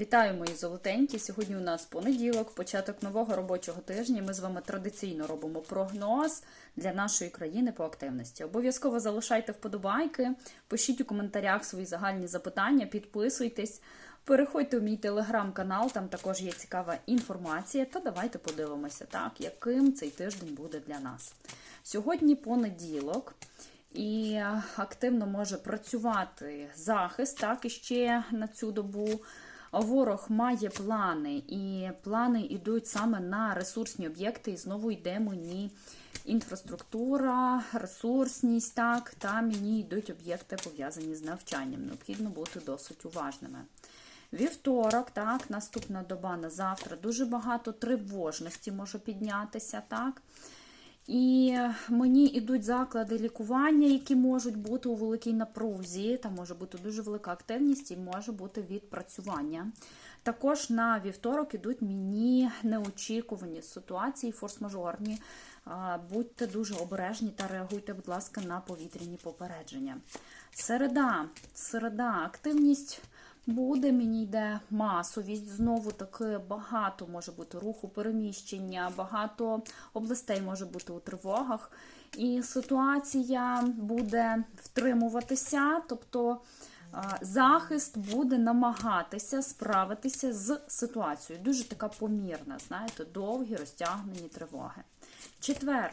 Вітаю, мої золотенькі! Сьогодні у нас понеділок, початок нового робочого тижня. Ми з вами традиційно робимо прогноз для нашої країни по активності. Обов'язково залишайте вподобайки, пишіть у коментарях свої загальні запитання, підписуйтесь, переходьте в мій телеграм-канал, там також є цікава інформація. Та давайте подивимося, так, яким цей тиждень буде для нас. Сьогодні понеділок. І активно може працювати захист, так і ще на цю добу. Ворог має плани, і плани йдуть саме на ресурсні об'єкти. І знову йде мені інфраструктура, ресурсність, так, та мені йдуть об'єкти пов'язані з навчанням. Необхідно бути досить уважними. Вівторок, так, наступна доба на завтра. Дуже багато тривожності може піднятися, так. І мені йдуть заклади лікування, які можуть бути у великій напрузі. Там може бути дуже велика активність і може бути відпрацювання. Також на вівторок ідуть мені неочікувані ситуації, форс-мажорні. Будьте дуже обережні та реагуйте, будь ласка, на повітряні попередження. Середа, середа, активність. Буде, мені йде масовість. Знову таки багато може бути руху, переміщення, багато областей може бути у тривогах. І ситуація буде втримуватися, тобто захист буде намагатися справитися з ситуацією. Дуже така помірна, знаєте, довгі розтягнені тривоги. Четвер.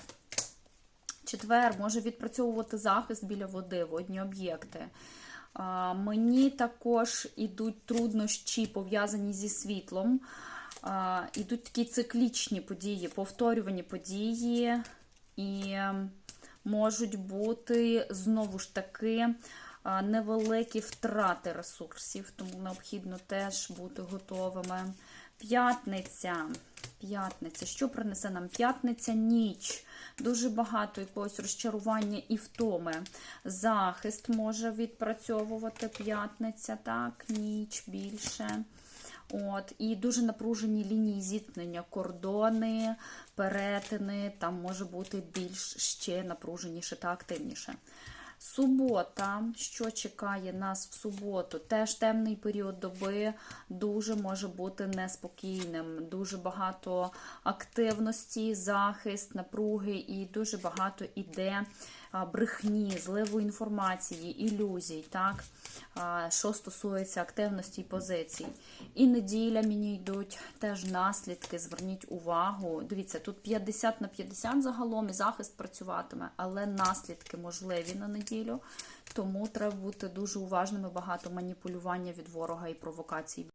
Четвер може відпрацьовувати захист біля води, водні об'єкти. Мені також ідуть труднощі, пов'язані зі світлом. Ідуть такі циклічні події, повторювані події, і можуть бути знову ж таки невеликі втрати ресурсів, тому необхідно теж бути готовими. П'ятниця. П'ятниця. Що принесе нам п'ятниця? Ніч. Дуже багато якогось розчарування і втоми. Захист може відпрацьовувати п'ятниця, так, ніч більше. От, І дуже напружені лінії зіткнення, кордони, перетини, там може бути більш ще напруженіше та активніше. Субота, що чекає нас в суботу? Теж темний період доби дуже може бути неспокійним. Дуже багато активності, захист, напруги, і дуже багато іде брехні, зливу інформації, ілюзій, так? що стосується активності і позицій. І неділя мені йдуть теж наслідки. Зверніть увагу. Дивіться, тут 50 на 50 загалом і захист працюватиме, але наслідки можливі на неділю. Тому треба бути дуже уважними, багато маніпулювання від ворога і провокацій.